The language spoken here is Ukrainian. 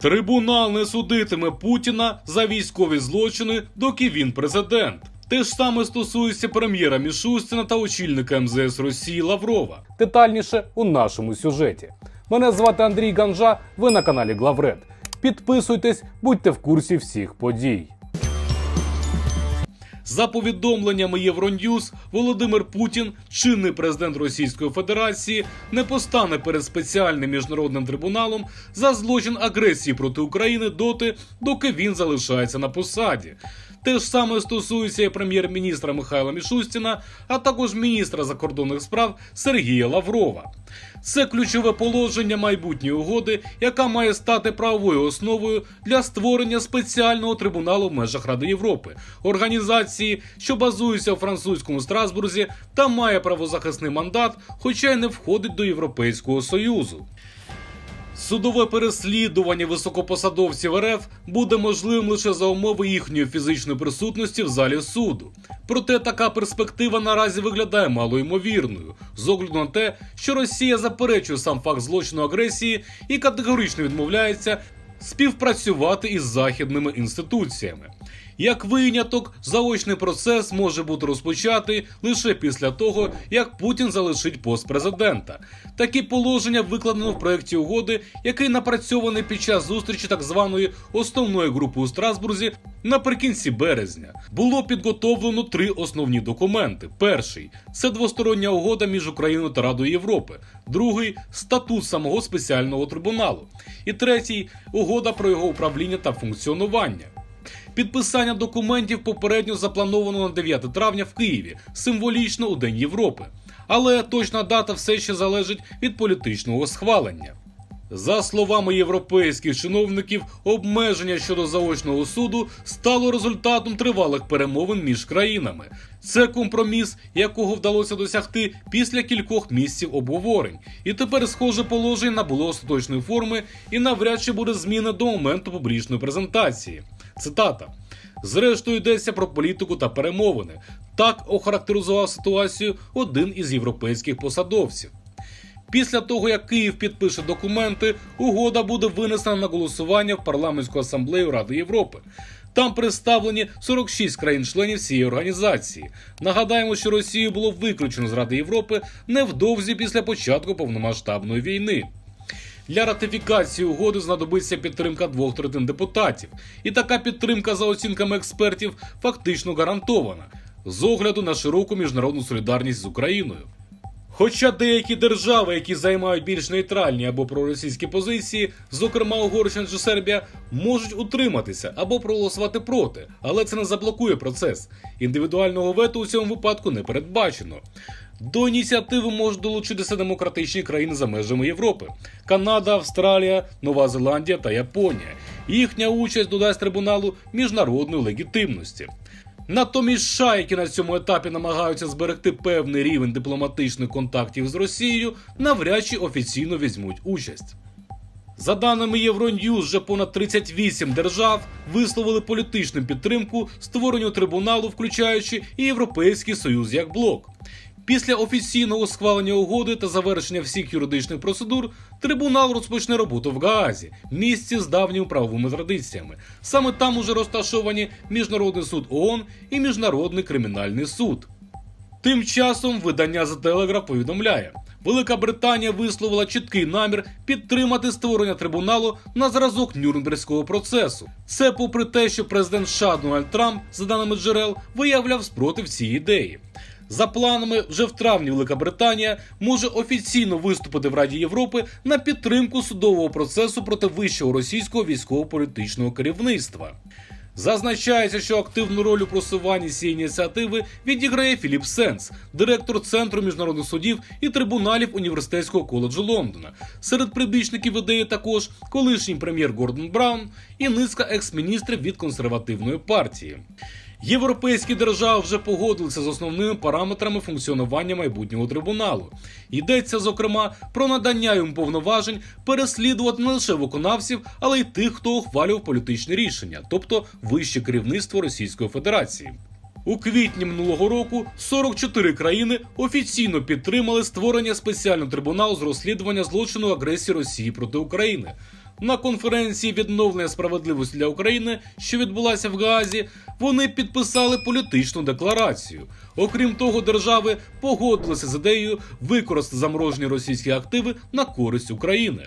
Трибунал не судитиме Путіна за військові злочини, доки він президент. Те ж саме стосується прем'єра Мішустіна та очільника МЗС Росії Лаврова. Детальніше у нашому сюжеті. Мене звати Андрій Ганжа. Ви на каналі Главред. Підписуйтесь, будьте в курсі всіх подій. За повідомленнями Євроньюз, Володимир Путін, чинний президент Російської Федерації, не постане перед спеціальним міжнародним трибуналом за злочин агресії проти України доти, доки він залишається на посаді. Те ж саме стосується і прем'єр-міністра Михайла Мішустіна, а також міністра закордонних справ Сергія Лаврова. Це ключове положення майбутньої угоди, яка має стати правовою основою для створення спеціального трибуналу в межах Ради Європи, організації, що базується у французькому Страсбурзі та має правозахисний мандат, хоча й не входить до Європейського союзу. Судове переслідування високопосадовців РФ буде можливим лише за умови їхньої фізичної присутності в залі суду. Проте така перспектива наразі виглядає малоймовірною, з огляду на те, що Росія заперечує сам факт злочину агресії і категорично відмовляється співпрацювати із західними інституціями. Як виняток, заочний процес може бути розпочатий лише після того, як Путін залишить пост президента. Такі положення викладено в проєкті угоди, який напрацьований під час зустрічі так званої основної групи у Страсбурзі наприкінці березня. Було підготовлено три основні документи: перший це двостороння угода між Україною та Радою Європи, другий статут самого спеціального трибуналу, і третій угода про його управління та функціонування. Підписання документів попередньо заплановано на 9 травня в Києві, символічно у День Європи. Але точна дата все ще залежить від політичного схвалення. За словами європейських чиновників, обмеження щодо заочного суду стало результатом тривалих перемовин між країнами. Це компроміс, якого вдалося досягти після кількох місяців обговорень, і тепер схоже положення набуло остаточної форми і навряд чи буде зміна до моменту публічної презентації. Цитата. Зрештою йдеться про політику та перемовини. Так охарактеризував ситуацію один із європейських посадовців. Після того, як Київ підпише документи, угода буде винесена на голосування в парламентську асамблею Ради Європи. Там представлені 46 країн-членів цієї організації. Нагадаємо, що Росію було виключено з Ради Європи невдовзі після початку повномасштабної війни. Для ратифікації угоди знадобиться підтримка двох третин депутатів, і така підтримка, за оцінками експертів, фактично гарантована з огляду на широку міжнародну солідарність з Україною. Хоча деякі держави, які займають більш нейтральні або проросійські позиції, зокрема Угорщина чи Сербія, можуть утриматися або проголосувати проти, але це не заблокує процес. Індивідуального вето у цьому випадку не передбачено. До ініціативи можуть долучитися демократичні країни за межами Європи: Канада, Австралія, Нова Зеландія та Японія. Їхня участь додасть трибуналу міжнародної легітимності. Натомість шайки на цьому етапі намагаються зберегти певний рівень дипломатичних контактів з Росією, навряд чи офіційно візьмуть участь. За даними Євроньюз, вже понад 38 держав висловили політичну підтримку створенню трибуналу, включаючи і Європейський Союз як блок. Після офіційного схвалення угоди та завершення всіх юридичних процедур трибунал розпочне роботу в Гаазі, місці з давніми правовими традиціями. Саме там уже розташовані Міжнародний суд ООН і Міжнародний кримінальний суд. Тим часом видання The Telegraph повідомляє, Велика Британія висловила чіткий намір підтримати створення трибуналу на зразок Нюрнберзького процесу. Це попри те, що президент США Дональд Трамп, за даними джерел, виявляв спротив цій ідеї. За планами, вже в травні Велика Британія може офіційно виступити в Раді Європи на підтримку судового процесу проти вищого російського військово-політичного керівництва. Зазначається, що активну роль у просуванні цієї ініціативи відіграє Філіп Сенс, директор Центру міжнародних судів і трибуналів університетського коледжу Лондона. Серед прибічників ідеї також колишній прем'єр Гордон Браун і низка екс-міністрів від консервативної партії. Європейські держави вже погодилися з основними параметрами функціонування майбутнього трибуналу. Йдеться зокрема про надання йому повноважень переслідувати не лише виконавців, але й тих, хто ухвалював політичні рішення, тобто вище керівництво Російської Федерації. У квітні минулого року 44 країни офіційно підтримали створення спеціального трибуналу з розслідування злочину агресії Росії проти України. На конференції відновлення справедливості для України, що відбулася в Гаазі, вони підписали політичну декларацію. Окрім того, держави погодилися з ідеєю використати заморожені російські активи на користь України.